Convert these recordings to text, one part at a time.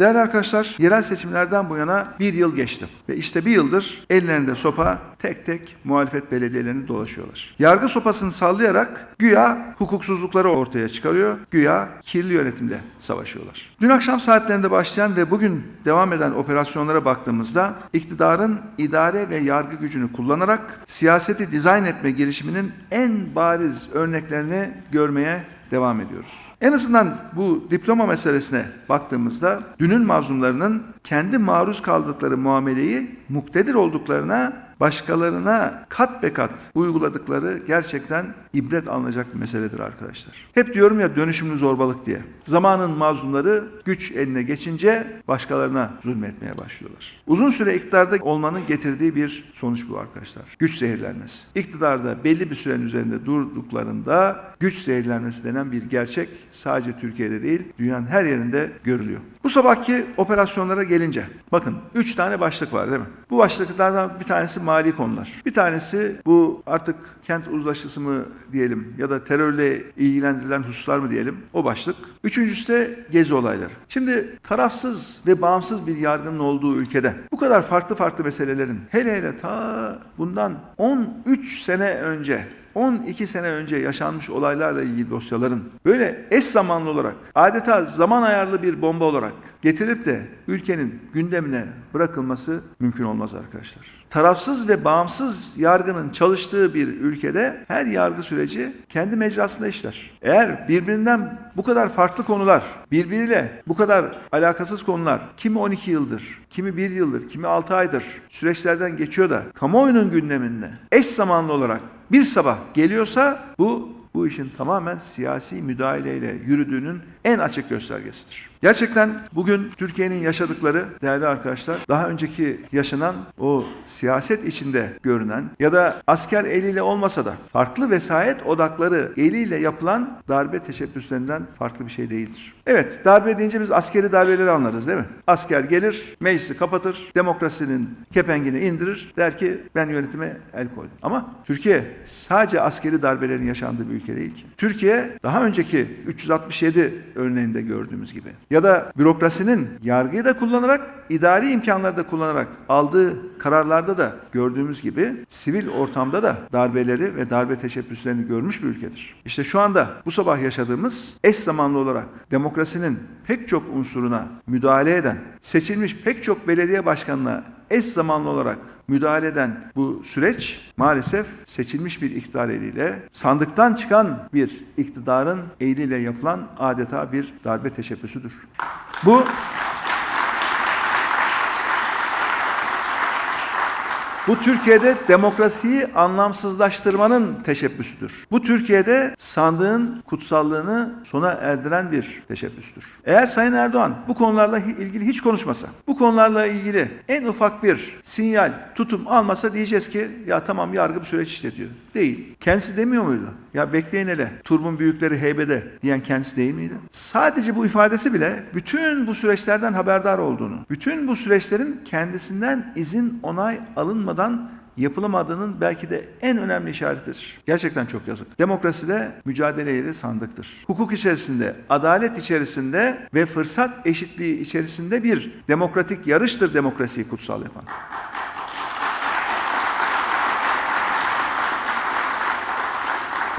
Değerli arkadaşlar, yerel seçimlerden bu yana bir yıl geçti. Ve işte bir yıldır ellerinde sopa tek tek muhalefet belediyelerini dolaşıyorlar. Yargı sopasını sallayarak güya hukuksuzlukları ortaya çıkarıyor, güya kirli yönetimle savaşıyorlar. Dün akşam saatlerinde başlayan ve bugün devam eden operasyonlara baktığımızda iktidarın idare ve yargı gücünü kullanarak siyaseti dizayn etme girişiminin en bariz örneklerini görmeye devam ediyoruz. En azından bu diploma meselesine baktığımızda dünün mazlumlarının kendi maruz kaldıkları muameleyi muktedir olduklarına başkalarına kat be kat uyguladıkları gerçekten ibret alınacak bir meseledir arkadaşlar. Hep diyorum ya dönüşümlü zorbalık diye. Zamanın mazlumları güç eline geçince başkalarına zulmetmeye başlıyorlar. Uzun süre iktidarda olmanın getirdiği bir sonuç bu arkadaşlar. Güç zehirlenmesi. İktidarda belli bir sürenin üzerinde durduklarında güç zehirlenmesi denen bir gerçek sadece Türkiye'de değil dünyanın her yerinde görülüyor. Bu sabahki operasyonlara gelince bakın 3 tane başlık var değil mi? Bu başlıklardan bir tanesi mali konular. Bir tanesi bu artık kent uzlaşısı mı diyelim ya da terörle ilgilendirilen hususlar mı diyelim o başlık. Üçüncüsü de gezi olayları. Şimdi tarafsız ve bağımsız bir yargının olduğu ülkede bu kadar farklı farklı meselelerin hele hele ta bundan 13 sene önce 12 sene önce yaşanmış olaylarla ilgili dosyaların böyle eş zamanlı olarak adeta zaman ayarlı bir bomba olarak getirilip de ülkenin gündemine bırakılması mümkün olmaz arkadaşlar. Tarafsız ve bağımsız yargının çalıştığı bir ülkede her yargı süreci kendi mecrasında işler. Eğer birbirinden bu kadar farklı konular, birbiriyle bu kadar alakasız konular, kimi 12 yıldır, kimi 1 yıldır, kimi 6 aydır süreçlerden geçiyor da kamuoyunun gündeminde eş zamanlı olarak bir sabah geliyorsa bu bu işin tamamen siyasi müdahaleyle yürüdüğünün en açık göstergesidir. Gerçekten bugün Türkiye'nin yaşadıkları değerli arkadaşlar daha önceki yaşanan o siyaset içinde görünen ya da asker eliyle olmasa da farklı vesayet odakları eliyle yapılan darbe teşebbüslerinden farklı bir şey değildir. Evet darbe deyince biz askeri darbeleri anlarız değil mi? Asker gelir meclisi kapatır demokrasinin kepengini indirir der ki ben yönetime el koydum. Ama Türkiye sadece askeri darbelerin yaşandığı bir ülke değil ki. Türkiye daha önceki 367 örneğinde gördüğümüz gibi ya da bürokrasinin yargıyı da kullanarak, idari imkanları da kullanarak aldığı kararlarda da gördüğümüz gibi sivil ortamda da darbeleri ve darbe teşebbüslerini görmüş bir ülkedir. İşte şu anda bu sabah yaşadığımız eş zamanlı olarak demokrasinin pek çok unsuruna müdahale eden, seçilmiş pek çok belediye başkanına eş zamanlı olarak müdahale eden bu süreç maalesef seçilmiş bir iktidar eliyle sandıktan çıkan bir iktidarın eliyle yapılan adeta bir darbe teşebbüsüdür. Bu Bu Türkiye'de demokrasiyi anlamsızlaştırmanın teşebbüsüdür. Bu Türkiye'de sandığın kutsallığını sona erdiren bir teşebbüstür. Eğer Sayın Erdoğan bu konularla ilgili hiç konuşmasa, bu konularla ilgili en ufak bir sinyal, tutum almasa diyeceğiz ki ya tamam yargı bir süreç işletiyor. Değil. Kendisi demiyor muydu? Ya bekleyin hele turbun büyükleri heybede diyen kendisi değil miydi? Sadece bu ifadesi bile bütün bu süreçlerden haberdar olduğunu, bütün bu süreçlerin kendisinden izin onay alınmadan yapılamadığının belki de en önemli işaretidir. Gerçekten çok yazık. Demokraside mücadele yeri sandıktır. Hukuk içerisinde, adalet içerisinde ve fırsat eşitliği içerisinde bir demokratik yarıştır demokrasiyi kutsal yapan.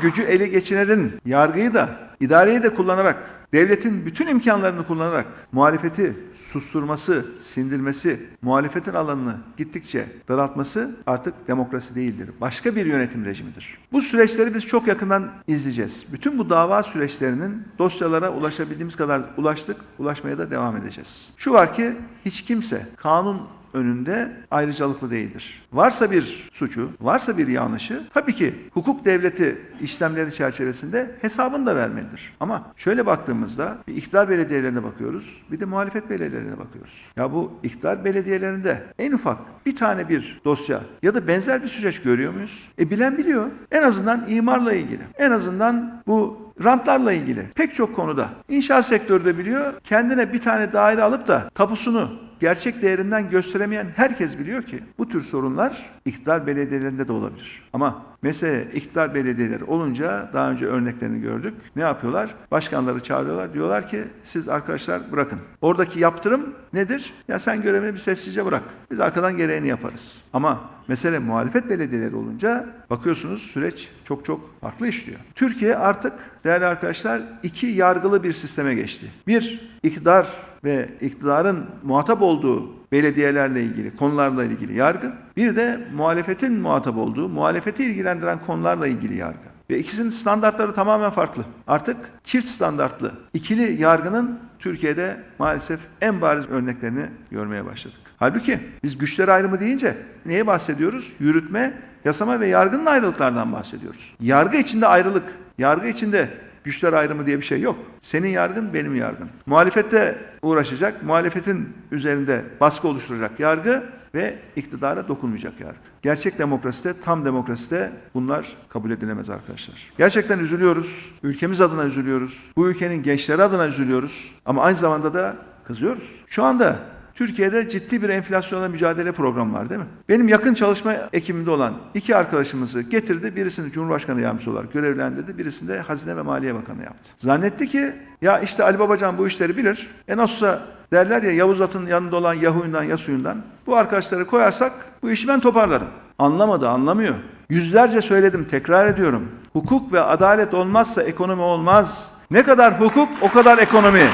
gücü ele geçirenin yargıyı da idareyi de kullanarak devletin bütün imkanlarını kullanarak muhalefeti susturması, sindirmesi, muhalefetin alanını gittikçe daraltması artık demokrasi değildir. Başka bir yönetim rejimidir. Bu süreçleri biz çok yakından izleyeceğiz. Bütün bu dava süreçlerinin dosyalara ulaşabildiğimiz kadar ulaştık, ulaşmaya da devam edeceğiz. Şu var ki hiç kimse kanun önünde ayrıcalıklı değildir. Varsa bir suçu, varsa bir yanlışı tabii ki hukuk devleti işlemleri çerçevesinde hesabını da vermelidir. Ama şöyle baktığımızda bir iktidar belediyelerine bakıyoruz, bir de muhalefet belediyelerine bakıyoruz. Ya bu iktidar belediyelerinde en ufak bir tane bir dosya ya da benzer bir süreç görüyor muyuz? E bilen biliyor. En azından imarla ilgili, en azından bu Rantlarla ilgili pek çok konuda inşaat sektörü de biliyor. Kendine bir tane daire alıp da tapusunu gerçek değerinden gösteremeyen herkes biliyor ki bu tür sorunlar iktidar belediyelerinde de olabilir. Ama mesele iktidar belediyeleri olunca daha önce örneklerini gördük. Ne yapıyorlar? Başkanları çağırıyorlar. Diyorlar ki siz arkadaşlar bırakın. Oradaki yaptırım nedir? Ya sen görevini bir sessizce bırak. Biz arkadan gereğini yaparız. Ama mesele muhalefet belediyeleri olunca bakıyorsunuz süreç çok çok farklı işliyor. Türkiye artık değerli arkadaşlar iki yargılı bir sisteme geçti. Bir, iktidar ve iktidarın muhatap olduğu belediyelerle ilgili konularla ilgili yargı. Bir de muhalefetin muhatap olduğu, muhalefeti ilgilendiren konularla ilgili yargı. Ve ikisinin standartları tamamen farklı. Artık çift standartlı ikili yargının Türkiye'de maalesef en bariz örneklerini görmeye başladık. Halbuki biz güçler ayrımı deyince neye bahsediyoruz? Yürütme, yasama ve yargının ayrılıklardan bahsediyoruz. Yargı içinde ayrılık, yargı içinde güçler ayrımı diye bir şey yok. Senin yargın benim yargın. Muhalefette uğraşacak, muhalefetin üzerinde baskı oluşturacak yargı ve iktidara dokunmayacak yargı. Gerçek demokraside, tam demokraside bunlar kabul edilemez arkadaşlar. Gerçekten üzülüyoruz. Ülkemiz adına üzülüyoruz. Bu ülkenin gençleri adına üzülüyoruz. Ama aynı zamanda da kızıyoruz. Şu anda Türkiye'de ciddi bir enflasyonla mücadele programı var değil mi? Benim yakın çalışma ekibimde olan iki arkadaşımızı getirdi. Birisini Cumhurbaşkanı yardımcısı olarak görevlendirdi. Birisini de Hazine ve Maliye Bakanı yaptı. Zannetti ki ya işte Ali Babacan bu işleri bilir. En olsa derler ya Yavuz At'ın yanında olan Yahuyundan Yasuyundan. Bu arkadaşları koyarsak bu işi ben toparlarım. Anlamadı, anlamıyor. Yüzlerce söyledim, tekrar ediyorum. Hukuk ve adalet olmazsa ekonomi olmaz. Ne kadar hukuk o kadar ekonomi.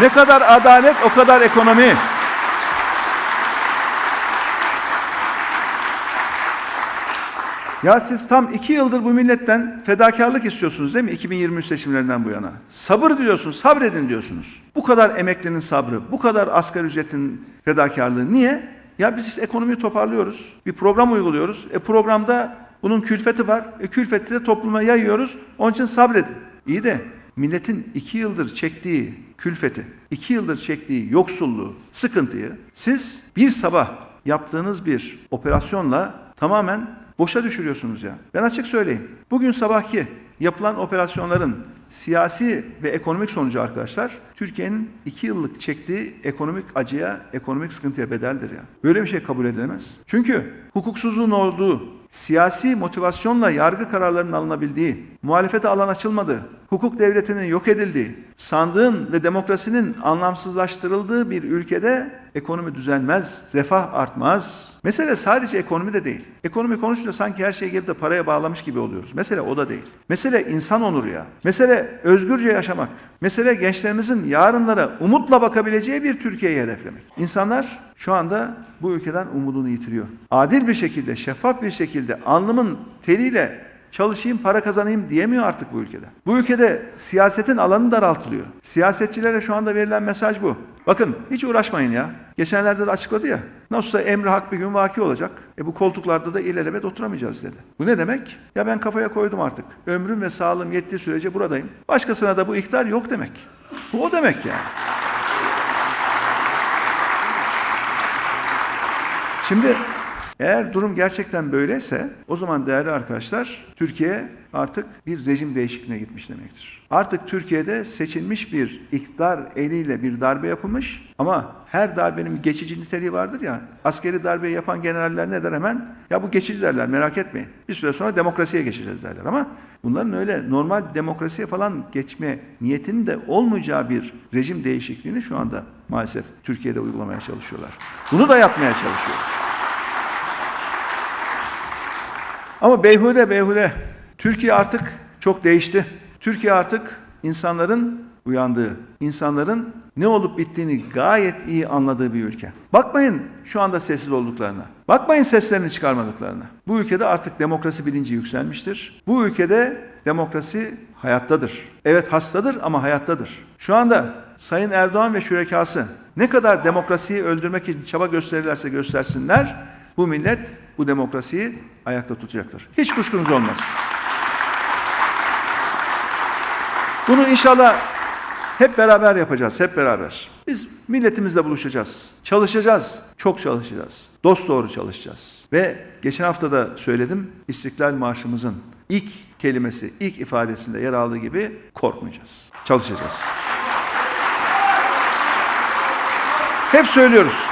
Ne kadar adalet o kadar ekonomi. Ya siz tam iki yıldır bu milletten fedakarlık istiyorsunuz değil mi? 2023 seçimlerinden bu yana. Sabır diyorsunuz, sabredin diyorsunuz. Bu kadar emeklinin sabrı, bu kadar asgari ücretin fedakarlığı niye? Ya biz işte ekonomiyi toparlıyoruz, bir program uyguluyoruz. E programda bunun külfeti var, e külfeti de topluma yayıyoruz. Onun için sabredin. İyi de milletin iki yıldır çektiği külfeti, iki yıldır çektiği yoksulluğu, sıkıntıyı siz bir sabah yaptığınız bir operasyonla tamamen boşa düşürüyorsunuz ya. Ben açık söyleyeyim. Bugün sabahki yapılan operasyonların siyasi ve ekonomik sonucu arkadaşlar Türkiye'nin iki yıllık çektiği ekonomik acıya, ekonomik sıkıntıya bedeldir ya. Böyle bir şey kabul edilemez. Çünkü hukuksuzluğun olduğu, siyasi motivasyonla yargı kararlarının alınabildiği, muhalefete alan açılmadığı, hukuk devletinin yok edildiği, sandığın ve demokrasinin anlamsızlaştırıldığı bir ülkede ekonomi düzelmez, refah artmaz. Mesele sadece ekonomi de değil. Ekonomi konuşunca sanki her şey gelip de paraya bağlamış gibi oluyoruz. Mesele o da değil. Mesele insan onuru ya. Mesele özgürce yaşamak. Mesele gençlerimizin yarınlara umutla bakabileceği bir Türkiye'yi hedeflemek. İnsanlar şu anda bu ülkeden umudunu yitiriyor. Adil bir şekilde, şeffaf bir şekilde alnımın teriyle çalışayım, para kazanayım diyemiyor artık bu ülkede. Bu ülkede siyasetin alanı daraltılıyor. Siyasetçilere şu anda verilen mesaj bu. Bakın hiç uğraşmayın ya. Geçenlerde de açıkladı ya. Nasılsa emri hak bir gün vaki olacak. E bu koltuklarda da ilelebet oturamayacağız dedi. Bu ne demek? Ya ben kafaya koydum artık. Ömrüm ve sağlığım yettiği sürece buradayım. Başkasına da bu iktidar yok demek. Bu o demek yani. Şimdi eğer durum gerçekten böyleyse o zaman değerli arkadaşlar Türkiye artık bir rejim değişikliğine gitmiş demektir. Artık Türkiye'de seçilmiş bir iktidar eliyle bir darbe yapılmış ama her darbenin geçici niteliği vardır ya. Askeri darbeyi yapan generaller ne der hemen? Ya bu geçici derler merak etmeyin. Bir süre sonra demokrasiye geçeceğiz derler ama bunların öyle normal demokrasiye falan geçme niyetinin de olmayacağı bir rejim değişikliğini şu anda maalesef Türkiye'de uygulamaya çalışıyorlar. Bunu da yapmaya çalışıyor. Ama beyhude beyhude. Türkiye artık çok değişti. Türkiye artık insanların uyandığı, insanların ne olup bittiğini gayet iyi anladığı bir ülke. Bakmayın şu anda sessiz olduklarına. Bakmayın seslerini çıkarmadıklarına. Bu ülkede artık demokrasi bilinci yükselmiştir. Bu ülkede demokrasi hayattadır. Evet hastadır ama hayattadır. Şu anda Sayın Erdoğan ve şürekası ne kadar demokrasiyi öldürmek için çaba gösterirlerse göstersinler bu millet bu demokrasiyi ayakta tutacaktır. Hiç kuşkunuz olmaz. Bunu inşallah hep beraber yapacağız, hep beraber. Biz milletimizle buluşacağız, çalışacağız, çok çalışacağız, dost doğru çalışacağız. Ve geçen hafta da söyledim, İstiklal Marşımızın ilk kelimesi, ilk ifadesinde yer aldığı gibi korkmayacağız, çalışacağız. Hep söylüyoruz.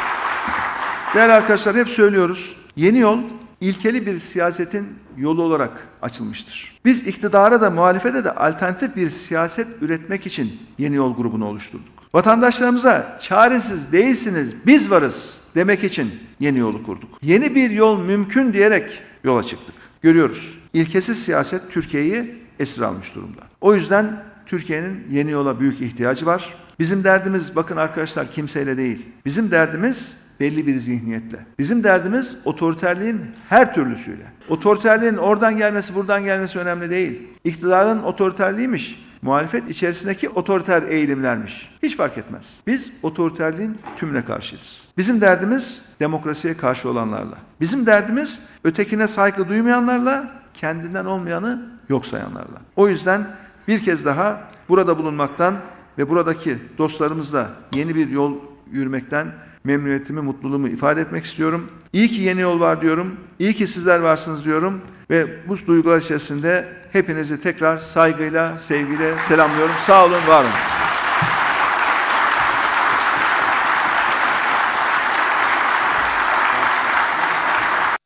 Değerli arkadaşlar hep söylüyoruz. Yeni yol ilkeli bir siyasetin yolu olarak açılmıştır. Biz iktidara da muhalefete de alternatif bir siyaset üretmek için yeni yol grubunu oluşturduk. Vatandaşlarımıza çaresiz değilsiniz biz varız demek için yeni yolu kurduk. Yeni bir yol mümkün diyerek yola çıktık. Görüyoruz. İlkesiz siyaset Türkiye'yi esir almış durumda. O yüzden Türkiye'nin yeni yola büyük ihtiyacı var. Bizim derdimiz bakın arkadaşlar kimseyle değil. Bizim derdimiz belli bir zihniyetle. Bizim derdimiz otoriterliğin her türlüsüyle. Otoriterliğin oradan gelmesi buradan gelmesi önemli değil. İktidarın otoriterliğiymiş. Muhalefet içerisindeki otoriter eğilimlermiş. Hiç fark etmez. Biz otoriterliğin tümüne karşıyız. Bizim derdimiz demokrasiye karşı olanlarla. Bizim derdimiz ötekine saygı duymayanlarla, kendinden olmayanı yok sayanlarla. O yüzden bir kez daha burada bulunmaktan ve buradaki dostlarımızla yeni bir yol yürümekten memnuniyetimi, mutluluğumu ifade etmek istiyorum. İyi ki yeni yol var diyorum. İyi ki sizler varsınız diyorum. Ve bu duygular içerisinde hepinizi tekrar saygıyla, sevgiyle selamlıyorum. Sağ olun, var olun.